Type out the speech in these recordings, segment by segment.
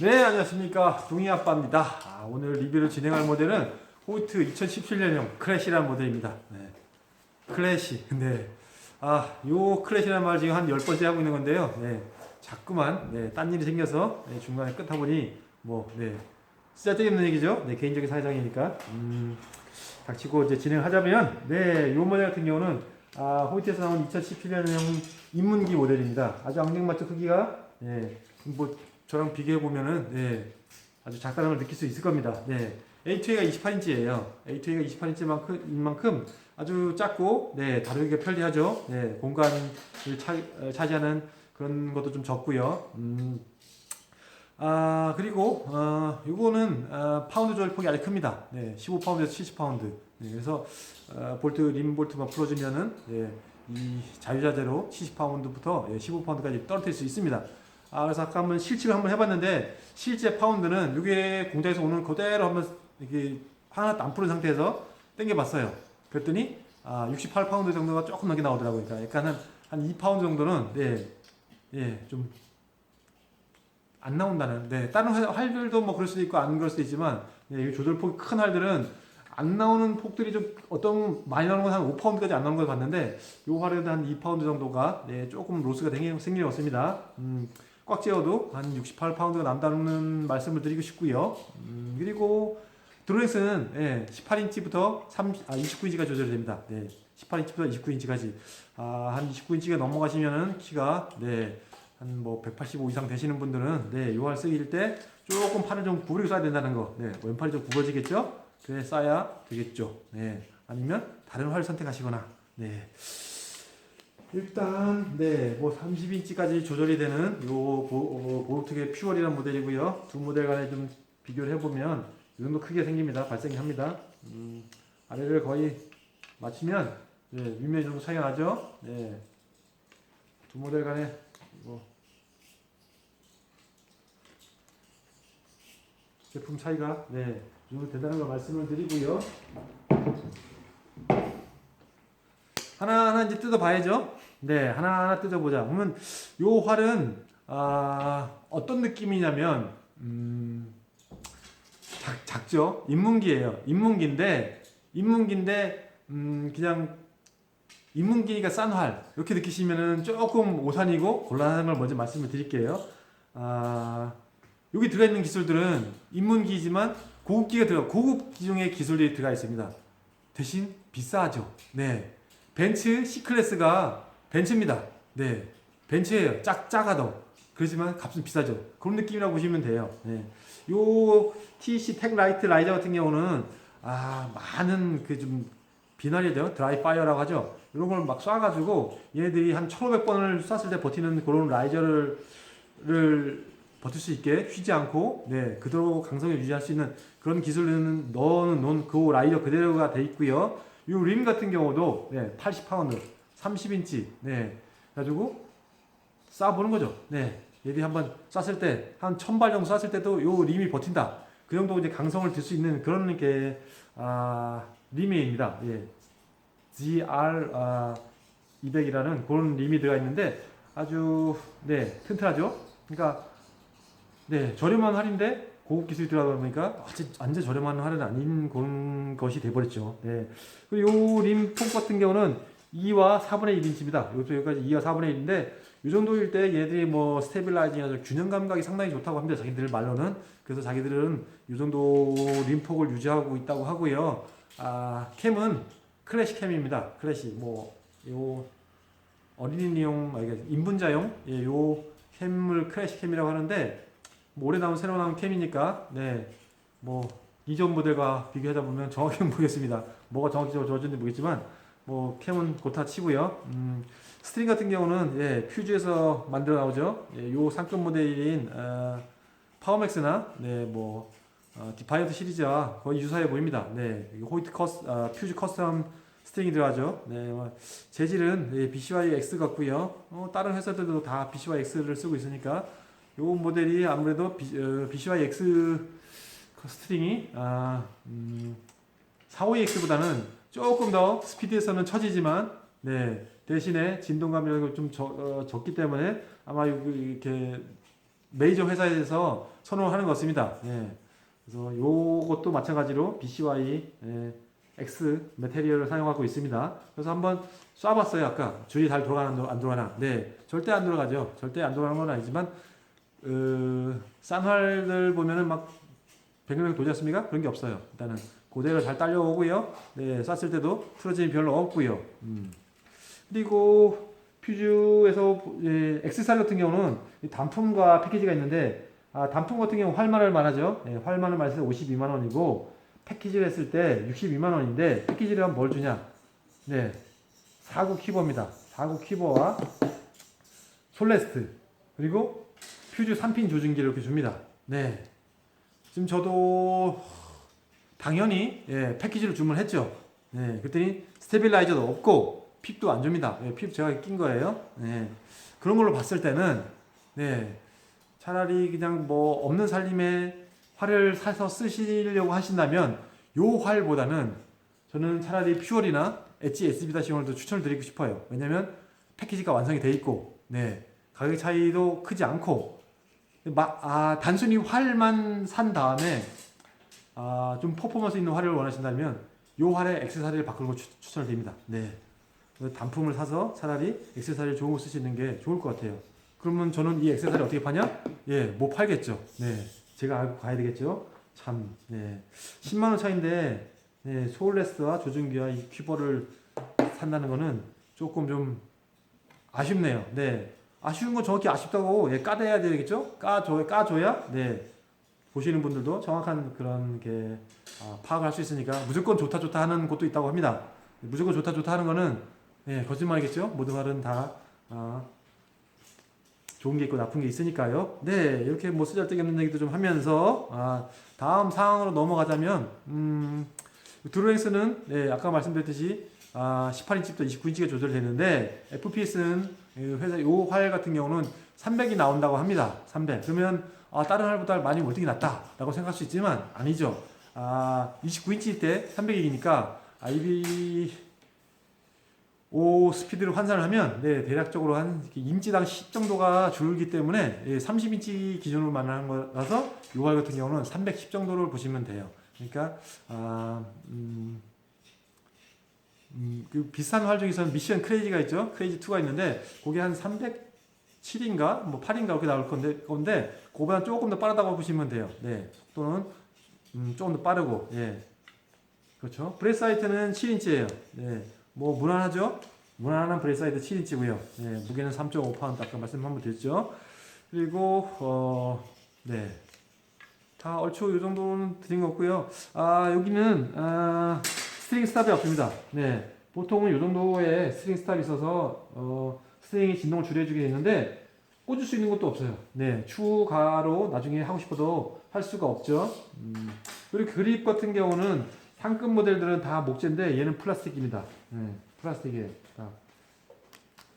네, 안녕하십니까. 동희 아빠입니다. 아, 오늘 리뷰를 진행할 모델은 호이트 2017년형 클래시라는 모델입니다. 네. 클래시. 네. 아, 요 클래시라는 말 지금 한 10번째 하고 있는 건데요. 네. 자꾸만, 네, 딴 일이 생겨서, 네, 중간에 끊다 보니, 뭐, 네. 쓰잘데없는 얘기죠. 네, 개인적인 사정이니까. 음, 닥치고 이제 진행하자면, 네, 요 모델 같은 경우는, 아, 호이트에서 나온 2017년형 입문기 모델입니다. 아주 앙증맞죠, 크기가. 네. 뭐, 저랑 비교해 보면은 네, 아주 작다는 걸 느낄 수 있을 겁니다. 네. A2A가 28인치예요. A2A가 28인치만큼 만큼 아주 작고 네, 다루기가 편리하죠. 네, 공간을 차, 어, 차지하는 그런 것도 좀 적고요. 음, 아 그리고 어, 이거는 어, 파운드 조절 폭이 아주 큽니다. 네, 15파운드에서 70파운드. 네, 그래서 어, 볼트 림 볼트만 풀어주면은 네, 이 자유자재로 70파운드부터 예, 15파운드까지 떨어뜨릴 수 있습니다. 아, 그래서 아까 한번 실측을 한번 해봤는데 실제 파운드는 이게 공장에서 오는 그대로 한번 이게 하나도 안 푸른 상태에서 당겨봤어요. 그랬더니 아, 68파운드 정도가 조금 넘게 나오더라고요. 그러니까 한, 한 2파운드 정도는 네, 예, 좀 안 나온다는. 네, 다른 활- 활들도 뭐 그럴 수도 있고 안 그럴 수도 있지만 네, 이 조절폭이 큰 활들은 안 나오는 폭들이 좀 어떤 많이 나오는 건 한 5파운드까지 안 나오는 걸 봤는데 요 활은 한 2파운드 정도가 네, 조금 로스가 생기- 생기는 것 같습니다. 음, 꽉 채워도 한 68파운드가 남다는 말씀을 드리고 싶고요. 음, 그리고 드로렉스는 예, 18인치부터 30, 아, 29인치가 조절이 됩니다. 네, 18인치부터 29인치까지 아, 한 29인치가 넘어가시면은 키가 네, 한 뭐 185 이상 되시는 분들은 네, 요활 쓰일 때 조금 팔을 좀 구부리고 써야 된다는 거. 네, 왼팔이 좀 굽어지겠죠? 그래 써야 되겠죠. 네, 아니면 다른 활 선택하시거나. 네. 일단 네뭐 30인치까지 조절이 되는 요 보- 어, 보르트의 퓨얼이라는 모델이고요. 두 모델 간에 좀 비교를 해보면 이 정도 크게 생깁니다. 발생이 합니다. 음, 아래를 거의 맞추면 네, 위면 정도 차이가 나죠? 네. 두 모델 간에 뭐 제품 차이가 네, 이 정도 된다는 걸 말씀을 드리고요 하나하나 이제 뜯어봐야죠. 네, 하나하나 뜯어보자. 그러면 요 활은 아, 어떤 느낌이냐면 음, 작, 작죠. 인문기예요. 인문기인데 인문기인데 음, 그냥 인문기니까 싼 활. 이렇게 느끼시면은 조금 오산이고 곤란한 걸 먼저 말씀을 드릴게요. 아, 여기 들어가 있는 기술들은 인문기지만 고급기가 들어 고급 기종의 기술들이 들어가 있습니다. 대신 비싸죠. 네. 벤츠 C 클래스가 벤츠입니다. 네, 벤츠예요. 짝 작아도 그렇지만 값은 비싸죠. 그런 느낌이라고 보시면 돼요. 네, 요 TC 텍 라이트 라이저 같은 경우는 아 많은 그 좀 비난이죠. 드라이 파이어라고 하죠. 이런 걸 막 쏴가지고 얘네들이 한 1,500번을 쐈을 때 버티는 그런 라이저를 를 버틸 수 있게 휘지 않고 네 그대로 강성을 유지할 수 있는 그런 기술은 넣어는 놓은 그 라이저 그대로가 돼 있고요. 이림 같은 경우도 네, 80파운드, 30인치, 네, 가지고 쏴보는 거죠. 네, 얘들이 한번 쐈을 때 한 천발 정도 쐈을 때도 요 림이 버틴다. 그 정도 이제 강성을 들 수 있는 그런 게 아, 림입니다. 예, GR 아, 200이라는 그런 림이 들어가 있는데 아주 네 튼튼하죠. 그러니까 네 저렴한 할인데 고급 기술이 들어가다 보니까 아주 완전 저렴한 할은 아닌 것이 돼버렸죠. 네. 그리고 요 림폭 같은 경우는 2와 4분의 1인치입니다. 이것도 여기까지 2와 4분의 1인데 이 정도일 때 얘들이 뭐 스테빌라이징이나 균형 감각이 상당히 좋다고 합니다. 자기들 말로는 그래서 자기들은 이 정도 림폭을 유지하고 있다고 하고요. 아 캠은 클래식 캠입니다. 클래식 뭐요 어린이용 아 인분자용 예, 요 캠을 클래식 캠이라고 하는데 뭐 올해 나온 새로 나온 캠이니까 네 뭐 이전 모델과 비교하다 보면 정확히는 모르겠습니다. 뭐가 정확히 좋아졌는지 모르겠지만 뭐 캠은 곧다 치고요. 음, 스트링 같은 경우는 예, 퓨즈에서 만들어 나오죠. 예, 요 상급 모델인 어, 파워맥스나 네 뭐 어, 디파이어트 시리즈와 거의 유사해 보입니다. 네, 이 호이트 커스 아, 퓨즈 커스텀 스트링이 들어가죠. 네, 뭐 재질은 예, BCY X 같고요. 어, 다른 회사들도 다 BCY X를 쓰고 있으니까 요 모델이 아무래도 B, 어, BCY X 그 스트링이 아, 음, 45EX보다는 조금 더 스피드에서는 처지지만 네, 대신에 진동감이 좀 적, 어, 적기 때문에 아마 요- 이렇게 메이저 회사에서 선호를 하는 것 같습니다. 예. 그래서 요것도 마찬가지로 BCY 예, X 메테리얼을 사용하고 있습니다. 그래서 한번 쏴봤어요. 아까 줄이 잘 돌아가나 안 돌아가나? 네, 절대 안 돌아가죠. 절대 안 돌아가는 건 아니지만 어, 싼활들 보면은 막 뱅글뱅글 돌지 않습니까? 그런 게 없어요. 일단은 그대로 잘 딸려오고요. 네, 쐈을 때도 틀어짐이 별로 없고요. 음. 그리고 퓨즈에서 예, 액세서리 같은 경우는 이 단품과 패키지가 있는데 아, 단품 같은 경우 활만을 말하죠. 예, 활만을 말해서 52만 원이고 패키지를 했을 때 62만 원인데 패키지를 하면 뭘 주냐? 네, 4구 키버입니다. 4구 키버와 솔레스트 그리고 퓨즈 3핀 조준기를 이렇게 줍니다. 네, 지금 저도 당연히 예, 패키지를 주문했죠. 네, 그랬더니 스테빌라이저도 없고 핍도 안 줍니다. 예, 핍 제가 낀 거예요. 네, 그런 걸로 봤을 때는 네, 차라리 그냥 뭐 없는 살림에 활을 사서 쓰시려고 하신다면 요 활보다는 저는 차라리 퓨얼이나 엣지 SB-1을 더 추천을 드리고 싶어요. 왜냐면 패키지가 완성이 돼 있고, 네, 가격 차이도 크지 않고, 마, 아, 단순히 활만 산 다음에 아, 좀 퍼포먼스 있는 활을 원하신다면 요 활에 액세서리를 바꾸는 걸 추, 추천을 드립니다. 네. 단품을 사서 차라리 액세서리 좋은 거 쓰시는 게 좋을 것 같아요. 그러면 저는 이 액세서리 어떻게 파냐? 예, 못 팔겠죠. 네. 제가 알고 가야 되겠죠. 참, 네. 10만 원 차인데 네, 소울레스와 조준기와 이 퀴버를 산다는 거는 조금 좀 아쉽네요. 네. 아쉬운 건 정확히 아쉽다고 예, 까대야 되겠죠? 까줘, 까줘야 네. 보시는 분들도 정확한 그런 게 아, 파악을 할 수 있으니까 무조건 좋다 좋다 하는 곳도 있다고 합니다. 무조건 좋다 좋다 하는 거는 예, 거짓말이겠죠? 모든 말은 다 아, 좋은 게 있고 나쁜 게 있으니까요. 네, 이렇게 뭐 쓰잘데기 없는 얘기도 좀 하면서 아, 다음 상황으로 넘어가자면 음, 드로잉스는 네, 아까 말씀드렸듯이 아, 18인치부터 29인치가 조절되는데 FPS는 회사 요활 같은 경우는 300이 나온다고 합니다. 300. 그러면 아, 다른 활보다 많이 월등히 낫다라고 생각할 수 있지만 아니죠. 아, 29인치 때 300이니까 IB 5 스피드를 환산을 하면 네, 대략적으로 한 인치당 10 정도가 줄기 때문에 예, 30인치 기준으로 말하는 거라서 요활 같은 경우는 310 정도를 보시면 돼요. 그러니까 아, 음, 음, 그 비슷한 활 중에서는 미션 크레이지가 있죠. 크레이지 2가 있는데 그게 한 307인가 뭐 8인가 그렇게 나올 건데 건데 그보다 조금 더 빠르다고 보시면 돼요. 네. 또는 음, 조금 더 빠르고 예. 그렇죠. 브레사이트는 7인치예요. 네. 뭐 무난하죠? 무난한 브레사이트 7인치고요. 네. 무게는 3.5파운드 아까 말씀 한번 드렸죠. 그리고 어, 네. 다 얼추 이 정도는 드린 것 같고요. 아, 여기는 아, 스트링 스탑이 없습니다. 네. 보통은 이 정도의 스트링 스탑이 있어서 어, 스트링이 진동을 줄여주게 되는데 꽂을 수 있는 것도 없어요. 네. 추가로 나중에 하고 싶어도 할 수가 없죠. 음. 그리고 그립 같은 경우는 상급 모델들은 다 목재인데 얘는 플라스틱입니다. 네. 플라스틱이에요. 다.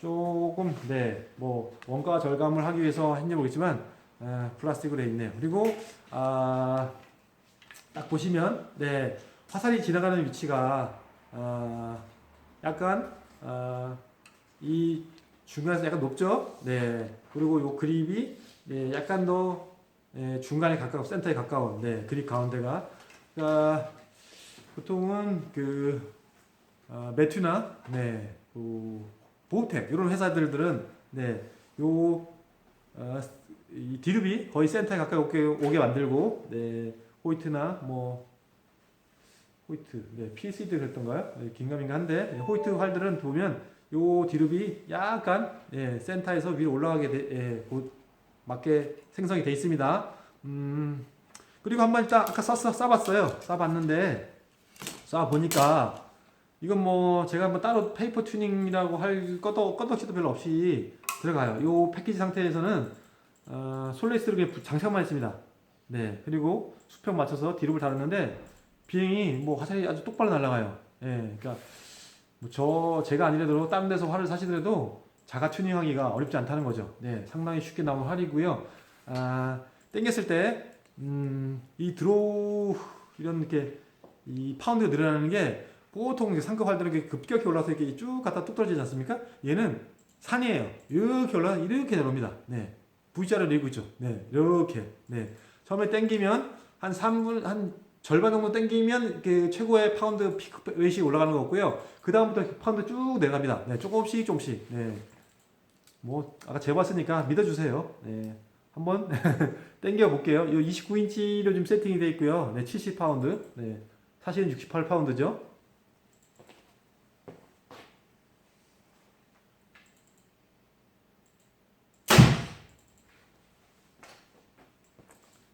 조금 네. 뭐 원가 절감을 하기 위해서 했는지 모르겠지만 아, 플라스틱으로 돼 있네요. 그리고 아, 딱 보시면 네. 화살이 지나가는 위치가 아, 약간 아, 이 중간에서 약간 높죠. 네. 그리고 요 그립이 네, 약간 더 네, 중간에 가까운 센터에 가까운 네, 그립 가운데가 그러니까 보통은 그 아, 매튜나 네, 그 보호텍 이런 회사들들은 네, 요 아, 이 디루비 거의 센터에 가까이 오게, 오게 만들고 네, 호이트나 뭐 호이트, 네, PC도 그랬던가요? 네, 긴가민가 한데 네, 호이트 활들은 보면 요 디룹이 약간 예, 센터에서 위로 올라가게 돼, 예, 곧 맞게 생성이 돼 있습니다. 음, 그리고 한번 일단 아까 쏴, 쏴, 쏴봤어요. 쏴봤는데 쏴 보니까 이건 뭐 제가 한번 따로 페이퍼 튜닝이라고 할 꺼덕 꺼덕지도 별로 없이 들어가요. 요 패키지 상태에서는 어, 솔레이스를 그냥 장착만 했습니다. 네, 그리고 수평 맞춰서 디룹을 달았는데 비행이 뭐 화살이 아주 똑바로 날아가요. 예, 그러니까 뭐 저 제가 아니래도 다른 데서 활을 사시더라도 자가 튜닝하기가 어렵지 않다는 거죠. 네, 상당히 쉽게 나오는 활이고요. 아, 땡겼을 때, 음, 이 드로우 이런 이렇게 이 파운드가 늘어나는 게 보통 상급 활들은 급격히 올라서 이렇게 쭉 갔다 뚝 떨어지지 않습니까? 얘는 산이에요. 이렇게 올라 이렇게 내려옵니다. 네, V자로 되고 있죠. 네, 이렇게. 네. 처음에 당기면 한 3분 한 절반 정도 당기면 그 최고의 파운드 피크 웨이시 올라가는 거고요. 그 다음부터 파운드 쭉 내려갑니다. 네, 조금씩 조금씩. 네. 뭐 아까 재봤으니까 믿어주세요. 네. 한번 당겨 볼게요. 이 29인치로 지금 세팅이 되어 있고요. 네, 70 파운드. 네. 사실은 68 파운드죠.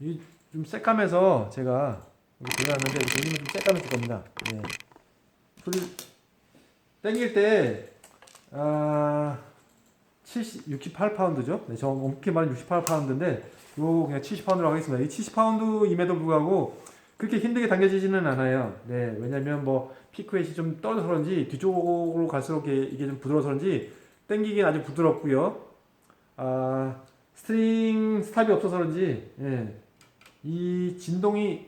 이좀 새까매서 제가 여기 돌려놨는데 돌리면 좀 새까매질 겁니다. 네. 소리 땡길 때 아, 70, 68파운드죠. 네, 정확히 말하면 68파운드인데 요 그냥 70파운드라고 하겠습니다. 이 70파운드임에도 불구하고 그렇게 힘들게 당겨지지는 않아요. 네, 왜냐면 뭐 피크웨이시 좀 떨어져서 그런지 뒤쪽으로 갈수록 이게, 좀 부드러워서 그런지 당기긴 아주 부드럽고요. 아, 스트링 스탑이 없어서 그런지 예, 이 진동이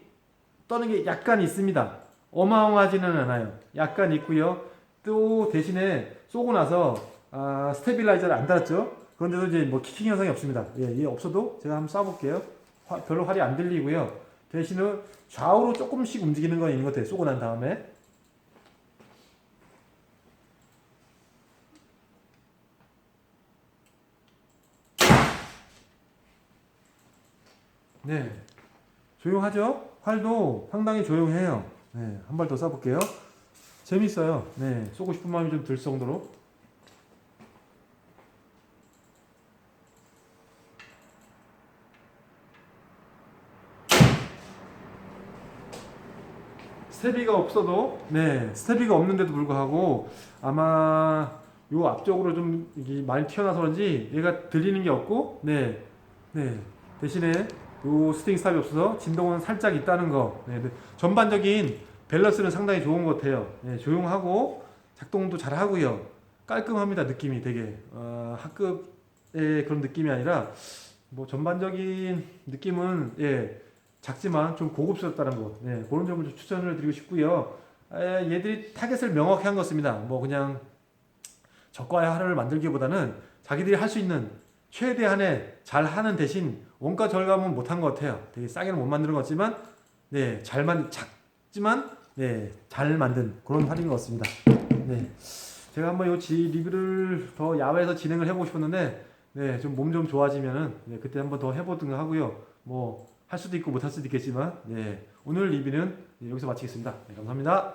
떠는 게 약간 있습니다. 어마어마하지는 않아요. 약간 있고요. 또 대신에 쏘고 나서 아, 스테빌라이저를 안 달았죠. 그런데도 이제 뭐 키킹 현상이 없습니다. 예, 얘 없어도 제가 한번 쏴볼게요. 화- 별로 활이 안 들리고요. 대신에 좌우로 조금씩 움직이는 건 있는 것 같아요. 쏘고 난 다음에. 네. 조용하죠? 활도 상당히 조용해요. 네, 한 발 더 쏴볼게요. 재밌어요. 네, 쏘고 싶은 마음이 좀 들 정도로. 스테비가 없어도, 네, 스테비가 없는데도 불구하고 아마 요 앞쪽으로 좀 많이 튀어나서 그런지 얘가 들리는 게 없고, 네, 네, 대신에 요 스팅 스탑이 없어서 진동은 살짝 있다는 거. 네, 네. 전반적인 밸런스는 상당히 좋은 것 같아요. 네, 조용하고 작동도 잘 하고요. 깔끔합니다. 느낌이 되게 어, 학급의 그런 느낌이 아니라 뭐 전반적인 느낌은 예 작지만 좀 고급스럽다는 거. 네, 그런 점을 좀 추천을 드리고 싶고요. 에, 얘들이 타겟을 명확히 한 것입니다. 뭐 그냥 적과의 하나를 만들기보다는 자기들이 할 수 있는 최대한의 잘 하는 대신 원가 절감은 못한 것 같아요. 되게 싸게는 못 만드는 것 같지만, 네, 잘 만 작지만, 네, 잘 만든 그런 할인 것 같습니다. 네, 제가 한번 요지 리뷰를 더 야외에서 진행을 해보고 싶었는데, 네, 좀 몸 좀 좋아지면은 네, 그때 한번 더 해보든가 하고요. 뭐 할 수도 있고 못할 수도 있겠지만, 네, 오늘 리뷰는 네, 여기서 마치겠습니다. 네, 감사합니다.